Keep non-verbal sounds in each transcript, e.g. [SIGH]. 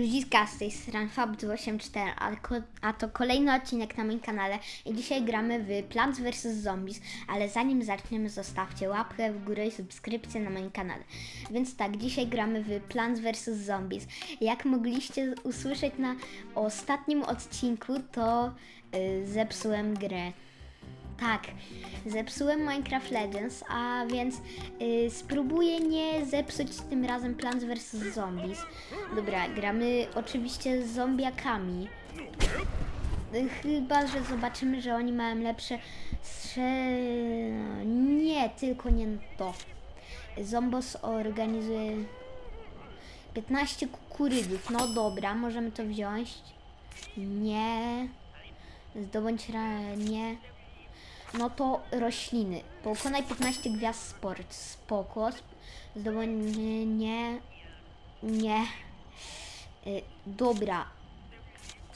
Ludziska z tej strony Fab284, a, a to kolejny odcinek na moim kanale i dzisiaj gramy w Plants vs Zombies, ale zanim zaczniemy zostawcie łapkę w górę i subskrypcję na moim kanale. Więc tak, dzisiaj gramy w Plants vs Zombies. Jak mogliście usłyszeć na ostatnim odcinku, to y, zepsułem grę. Tak, zepsułem Minecraft Legends, a więc y, spróbuję nie zepsuć tym razem Plants vs Zombies. Dobra, gramy oczywiście z zombiakami. Y, Chyba, że zobaczymy, że oni mają lepsze strze- Nie, tylko nie to. Zombos organizuje 15 kukurydzów. No dobra, możemy to wziąć. Nie. Zdobądź nie. No to rośliny. Pokonaj 15 gwiazd sport. Spoko. Zdobądź... Nie. Nie. Y, dobra.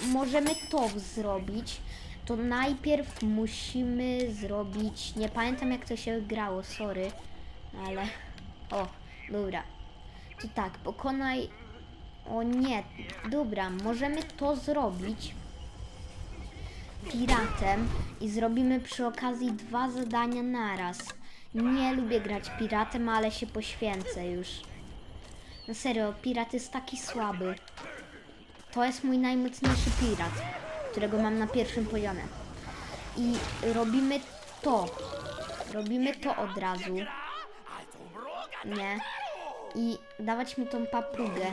Możemy to zrobić. To najpierw musimy zrobić... Nie pamiętam jak to się grało, sorry. Ale... O, dobra. To tak, pokonaj... O nie, dobra, możemy to zrobić piratem i zrobimy przy okazji dwa zadania naraz. Nie lubię grać piratem, ale się poświęcę już. No serio, pirat jest taki słaby. To jest mój najmocniejszy pirat, którego mam na pierwszym poziomie. I robimy to. Robimy to od razu. Nie. I dawać mi tą papugę.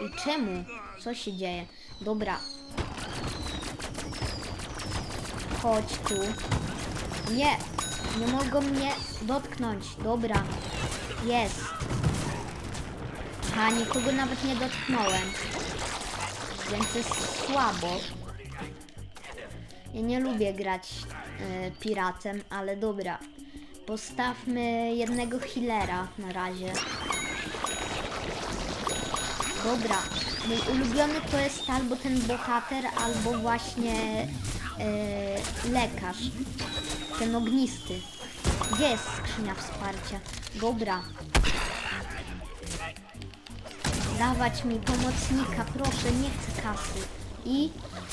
I czemu? Co się dzieje? Dobra, Chodź tu. Nie, nie mogą mnie dotknąć. Dobra, jest. Aha, nikogo nawet nie dotknąłem. Więc jest słabo. Ja nie lubię grać e, piratem, ale dobra. Postawmy jednego healera na razie. Dobra, mój ulubiony to jest albo ten bohater, albo właśnie e, lekarz. Ten ognisty. Gdzie jest skrzynia wsparcia? Dobra. Dawać mi pomocnika, proszę, nie chcę kasy. I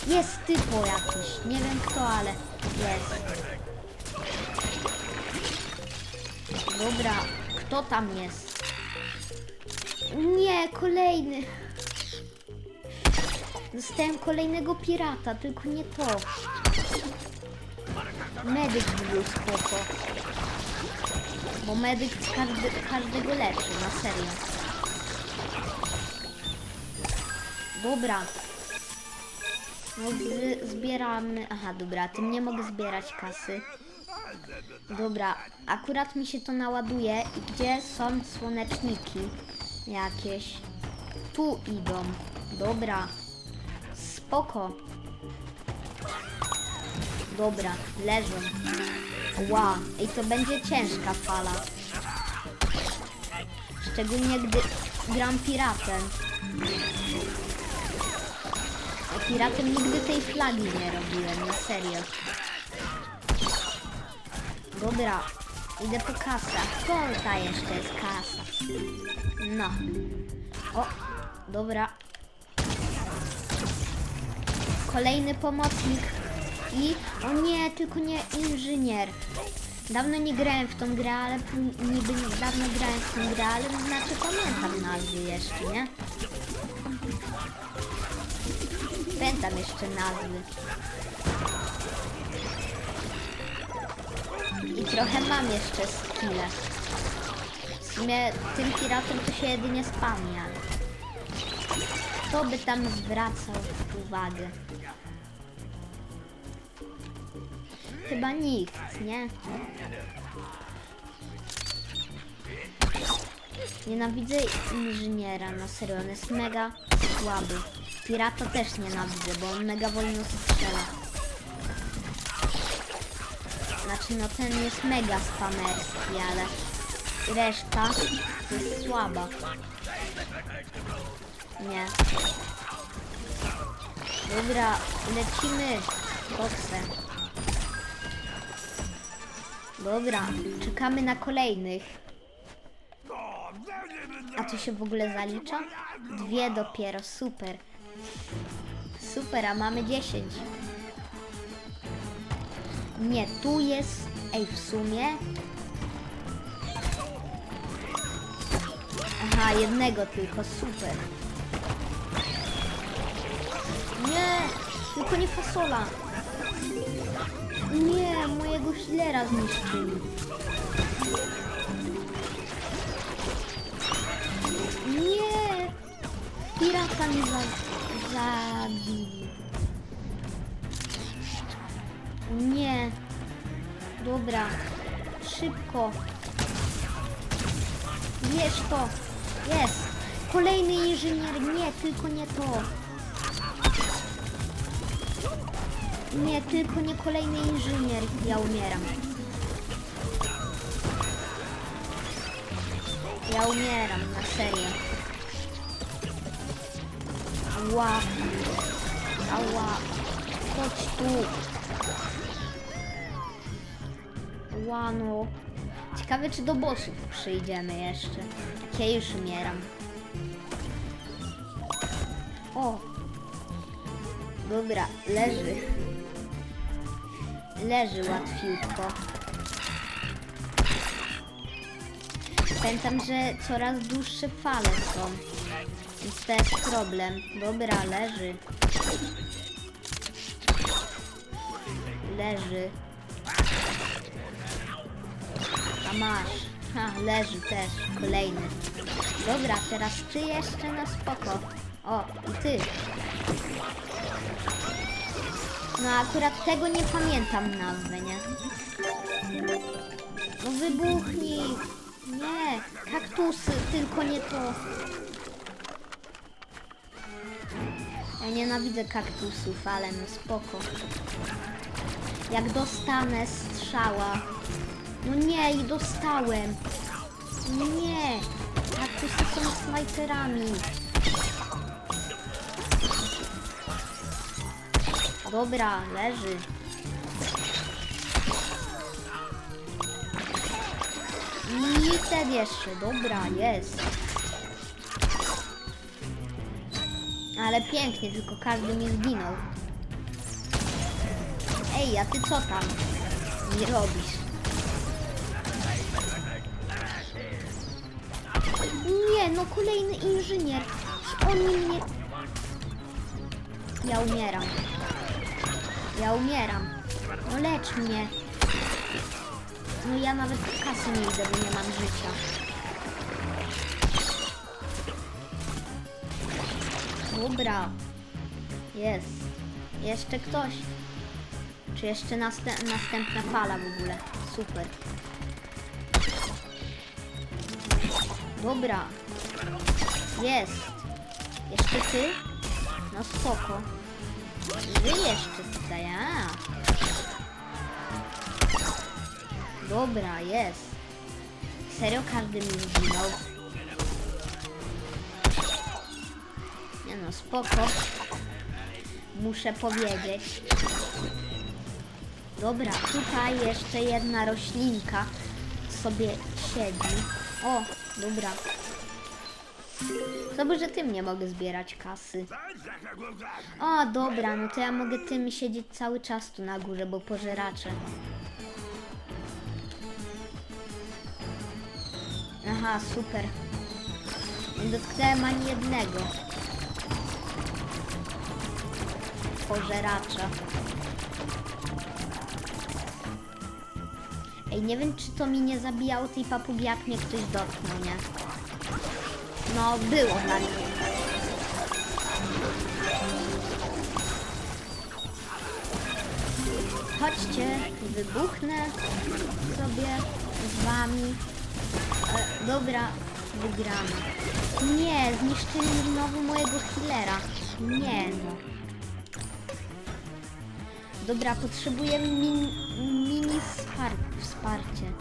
jest typo jakiś. Nie wiem kto, ale jest. Dobra, kto tam jest? Nie, kolejny. Dostałem kolejnego pirata, tylko nie to. Medyk by był spoko. Bo medyk każdy, każdego leczy, na serio. Dobra. No zbieramy... Aha, dobra, tym nie mogę zbierać kasy. Dobra, akurat mi się to naładuje. I gdzie są słoneczniki? Jakieś. Tu idą. Dobra. Spoko. Dobra, leżą. Ła, i to będzie ciężka fala. Szczególnie gdy gram piratem. A piratem nigdy tej flagi nie robiłem, na serio. Dobra, idę po kasę. Kolta jeszcze jest kasa. No. O, dobra. Kolejny pomocnik. I, o nie, tylko nie inżynier. Dawno nie grałem w tą grę, ale niby dawno grałem w tą grę, ale znaczy pamiętam nazwy jeszcze, nie? Pamiętam jeszcze nazwy. I trochę mam jeszcze skille. W sumie tym piratem to się jedynie spamia. Kto by tam zwracał uwagę? Chyba nikt, nie? Nienawidzę inżyniera, no serio, on jest mega słaby. Pirata też nienawidzę, bo on mega wolno strzela. Znaczy, no ten jest mega spamerski, ale reszta jest słaba. Nie. Dobra, lecimy. Koksem. Dobra, czekamy na kolejnych. A to się w ogóle zalicza? Dwie dopiero, super. Super, a mamy 10. Nie, tu jest. Ej, w sumie. Aha, jednego tylko, super. Nie, tylko nie fasola. Nie, mojego healera zniszczyli. Nie! Pirata mi za zabili. Nie. Dobra. Szybko. Wiesz to. Jest. Kolejny inżynier. Nie, tylko nie to. Nie, tylko nie kolejny inżynier. Ja umieram. Ja umieram, na serio. Ała. Ała. Chodź tu. Ła, no. Ciekawe, czy do bossów przyjdziemy jeszcze. Ja już umieram. O. Dobra, leży. Leży łatwiutko. Pamiętam, że coraz dłuższe fale są. Więc to jest problem. Dobra, leży. Leży. A masz. Ha, leży też. Kolejny. Dobra, teraz ty jeszcze na spoko. O, i ty. No akurat tego nie pamiętam nazwy, nie? No wybuchnij. Nie, kaktusy, tylko nie to. Ja nienawidzę kaktusów, ale no spoko. Jak dostanę strzała. No nie, i dostałem. Nie, kaktusy są snajperami. Dobra, leży. I ten jeszcze, dobra, jest. Ale pięknie, tylko każdy mi zginął. Ej, a ty co tam mi robisz? Nie, no kolejny inżynier. Oni mnie... Ja umieram. Ja umieram. No lecz mnie. No ja nawet kasy nie idę, bo nie mam życia. Dobra. Jest. Jeszcze ktoś. Czy jeszcze następ, następna fala w ogóle? Super. Dobra. Jest. Jeszcze ty? No spoko. Wy jeszcze tutaj, a. Dobra, jest. Serio każdy mi zginął. Nie no, spoko. Muszę powiedzieć. Dobra, tutaj jeszcze jedna roślinka sobie siedzi. O, dobra. Zobacz, że tym nie mogę zbierać kasy. O, dobra, no to ja mogę tym siedzieć cały czas tu na górze, bo pożeracze. Aha, super. Nie dotknąłem ani jednego. Pożeracza. Ej, nie wiem, czy to mi nie zabijało tej papugi, jak mnie ktoś dotknął, nie? No, było mnie. Chodźcie, wybuchnę sobie z wami. E, dobra, wygramy. Nie, zniszczyli znowu mojego healera. Nie no. Dobra, potrzebuję min, mini wspar wsparcie.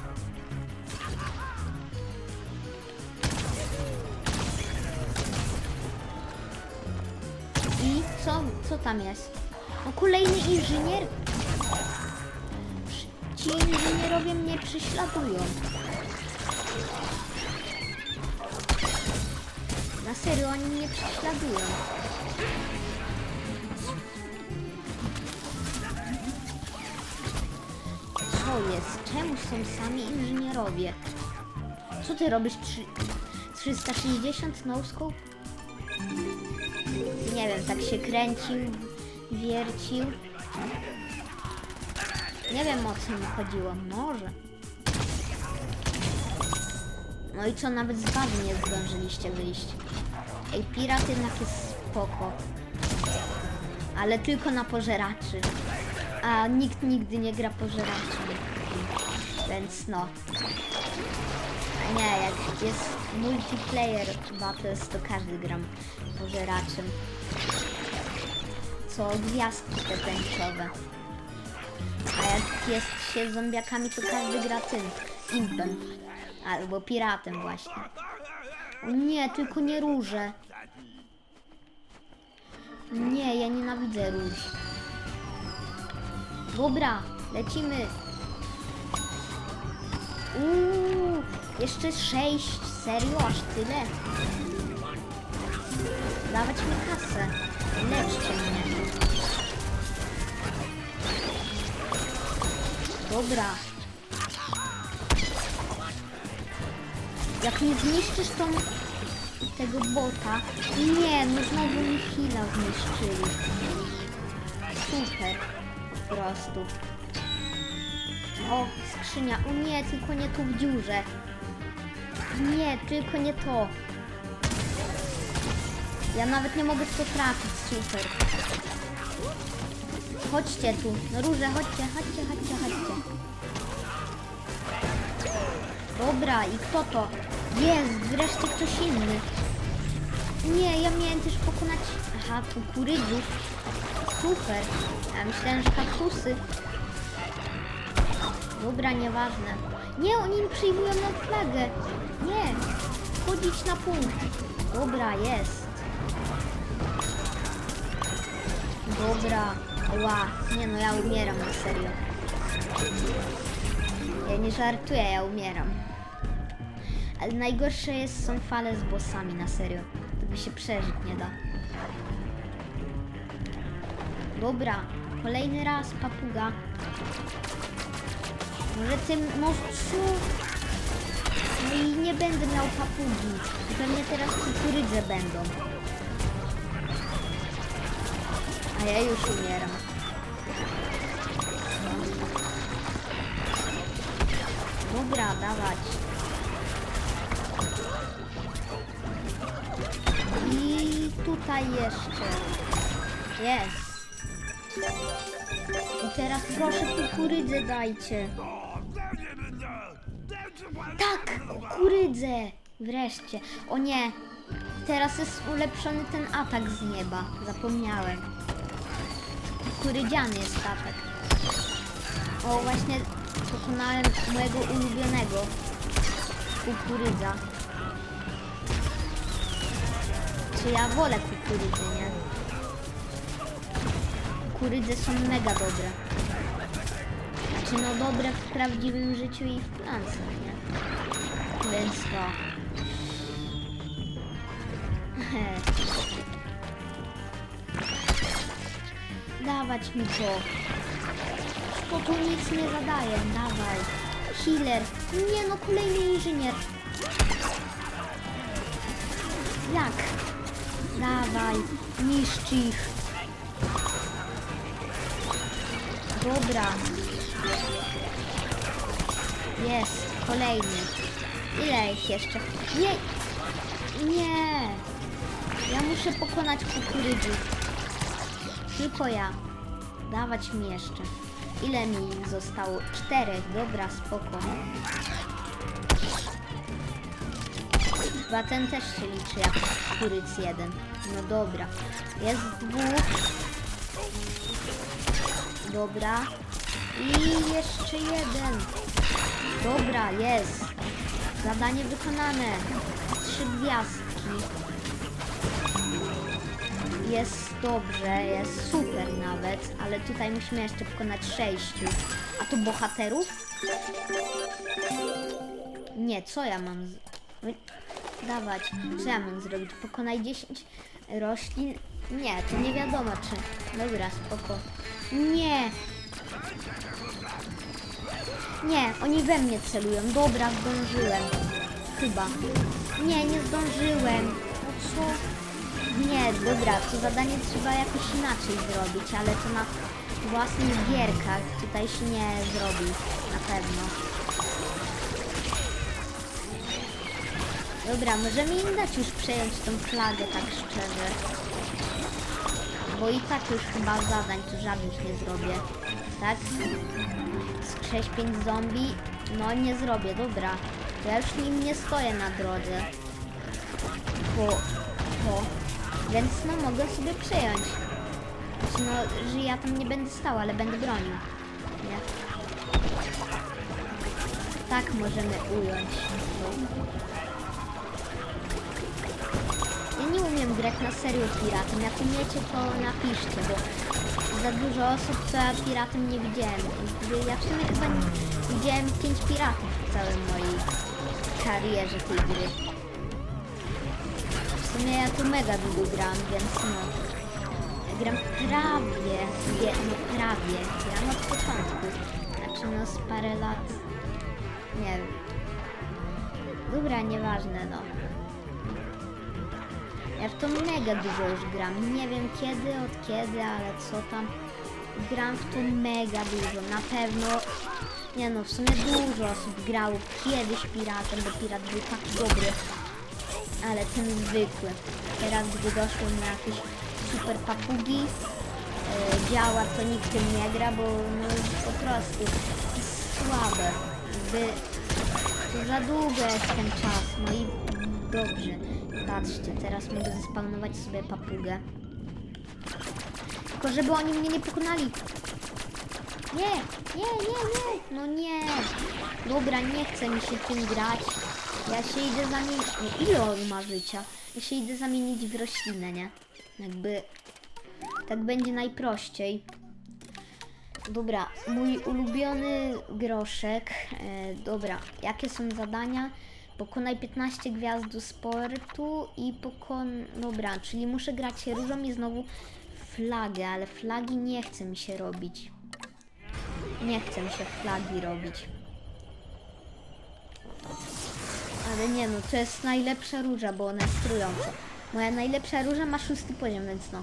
Co, tam jest? O, kolejny inżynier? Ci inżynierowie mnie prześladują. Na serio, oni mnie prześladują. Co jest? Czemu są sami inżynierowie? Co ty robisz? Trzy... 360 no scope? Nie wiem, tak się kręcił, wiercił. Nie wiem o co mi chodziło. Może. No i co, nawet z bazy nie zdążyliście wyjść. Ej, pirat jednak jest spoko. Ale tylko na pożeraczy. A nikt nigdy nie gra pożeraczy. Więc no. A nie, jak jest multiplayer battles, to każdy gram pożeraczem. Co gwiazdki te tęczowe. A jak jest się zombiakami, to każdy gra tym. Impem. Albo piratem właśnie. Nie, tylko nie róże. Nie, ja nienawidzę róż. Dobra, lecimy. Uuu, jeszcze sześć. Serio, aż tyle? Dawać mi kasę. Leczcie mnie. Dobra. Jak mi zniszczysz tą tego bota. Nie, no znowu mi chwila zniszczyli. Super. Po prostu. O, skrzynia. O nie, tylko nie tu w dziurze. Nie, tylko nie to. Ja nawet nie mogę w to trafić. Super. Chodźcie tu. No róże, chodźcie, chodźcie, chodźcie, chodźcie. Dobra, i kto to? Jest, wreszcie ktoś inny. Nie, ja miałem też pokonać... Aha, kukurydzów. Super. Ja myślałem, że kaktusy. Dobra, nieważne. Nie, oni przyjmują na flagę. Nie. Wchodzić na punkt. Dobra, jest. Dobra. Ła. Nie no, ja umieram na serio. Ja nie żartuję, ja umieram. Ale najgorsze jest, są fale z bossami, na serio. Tego się przeżyć nie da. Dobra, kolejny raz papuga. Może tym, może co? No i nie będę miał papugi. Pewnie teraz kukurydze będą. Ja już umieram. Dobra, dawać. I tutaj jeszcze. Jest. I teraz proszę kukurydzę dajcie. Tak, kukurydzę. Wreszcie. O nie. Teraz jest ulepszony ten atak z nieba. Zapomniałem. Kukurydziany jest atak. O, właśnie pokonałem mojego ulubionego. Kukurydza. Czy ja wolę kukurydzy, nie? Kukurydze są mega dobre. Znaczy no dobre w prawdziwym życiu i w plance, nie? Więc to. [LAUGHS] Dawać mi to. To tu nic nie zadaje, dawaj. Healer. Nie no, kolejny inżynier. Jak? Dawaj, niszcz ich. Dobra. Jest, kolejny. Ile ich jeszcze? Nie! Nie! Ja muszę pokonać kukurydzów. Tylko ja. Dawać mi jeszcze. Ile mi zostało? Czterech. Dobra, spoko. Chyba ten też się liczy jako kuryc jeden. No dobra. Jest dwóch. Dobra. I jeszcze jeden. Dobra, jest. Zadanie wykonane. Trzy gwiazdki. Jest dobrze, jest super nawet, ale tutaj musimy jeszcze pokonać sześciu. A tu bohaterów? Nie, co ja mam? Z... dawać. Co ja mam zrobić? Pokonaj 10 roślin? Nie, to nie wiadomo czy. Dobra, spoko. Nie! Nie, oni we mnie celują. Dobra, zdążyłem. Chyba. Nie, nie zdążyłem. No co? Nie, dobra, to zadanie trzeba jakoś inaczej zrobić, ale to na własnych gierkach tutaj się nie zrobi, na pewno. Dobra, możemy im dać już przejąć tą flagę, tak szczerze. Bo i tak już chyba zadań tu żadnych nie zrobię. Tak? Skrześ 5 zombie? No nie zrobię, dobra. Ja już nim nie stoję na drodze. Bo, bo. Więc no mogę sobie przejąć. Znaczy no, że ja tam nie będę stał, ale będę bronił. Nie? Tak możemy ująć. Ja nie umiem grać na serio piratem. Jak umiecie, to napiszcie, bo za dużo osób, co ja piratem nie widziałem. Ja w sumie chyba nie, widziałem 5 piratów w całej mojej karierze tej gry. W sumie ja tu mega długo gram, więc no. Gram prawie, je, no prawie, gram od początku. Znaczy no z parę lat, nie wiem. Dobra, nieważne no. Ja w to mega dużo już gram. Nie wiem kiedy, od kiedy, ale co tam. Gram w to mega dużo. Na pewno. Nie no, w sumie dużo osób grało kiedyś piratem, bo pirat był tak dobry. Ale ten zwykły. Teraz gdy doszło na jakieś super papugi, e, działa to nikt tym nie gra, bo no po prostu jest słabe. Jakby to za długo jest ten czas. No i dobrze. Patrzcie, teraz mogę zespawnować sobie papugę. Tylko żeby oni mnie nie pokonali. Nie, nie, nie, nie. No nie. Dobra, nie chce mi się tym grać. Ja się idę zamienić. Nie, ile on ma życia? Ja się idę zamienić w roślinę, nie? Jakby tak będzie najprościej. Dobra, mój ulubiony groszek. E, dobra, jakie są zadania? Pokonaj 15 gwiazd do sportu i pokon... Dobra, czyli muszę grać różą i znowu flagę, ale flagi nie chce mi się robić. Nie chce mi się flagi robić. Ale nie no, to jest najlepsza róża, bo ona jest trująca. Moja najlepsza róża ma szósty poziom, więc no.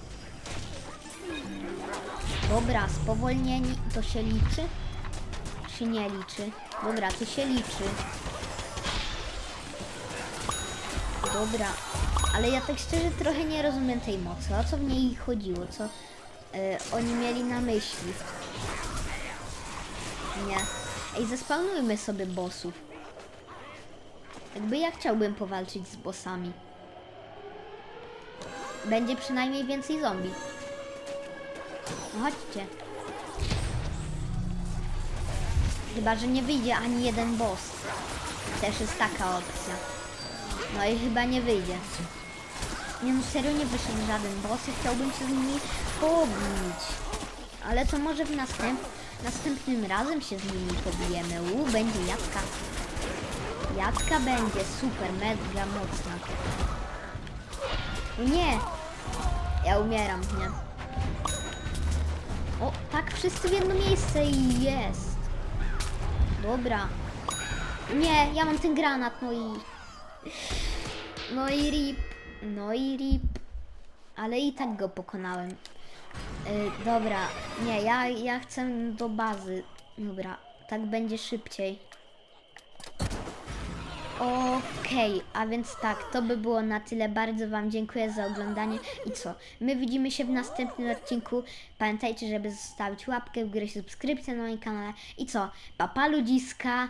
Dobra, spowolnieni, to się liczy? Czy nie liczy? Dobra, to się liczy. Dobra, ale ja tak szczerze trochę nie rozumiem tej mocy. O co w niej chodziło? Co e, oni mieli na myśli? Nie. Ej, zespawnujmy sobie bossów. Jakby ja chciałbym powalczyć z bossami. Będzie przynajmniej więcej zombie. No chodźcie. Chyba, że nie wyjdzie ani jeden boss. Też jest taka opcja. No i chyba nie wyjdzie. Nie no, serio nie wyszedł żaden boss i chciałbym się z nimi pobić. Ale to może w następ... następnym razem się z nimi pobijemy. U, będzie jadka. Jadka będzie super, mega mocna. Nie! Ja umieram, nie? O, tak, wszyscy w jedno miejsce i jest. Dobra. Nie, ja mam ten granat, no i... No i rip, no i rip. Ale i tak go pokonałem. Yy, dobra, nie, ja, ja chcę do bazy. Dobra, tak będzie szybciej. Okej, a więc tak, to by było na tyle. Bardzo Wam dziękuję za oglądanie. I co? My widzimy się w następnym odcinku. Pamiętajcie, żeby zostawić łapkę w górę, subskrypcję na moim kanale. I co? Papa ludziska!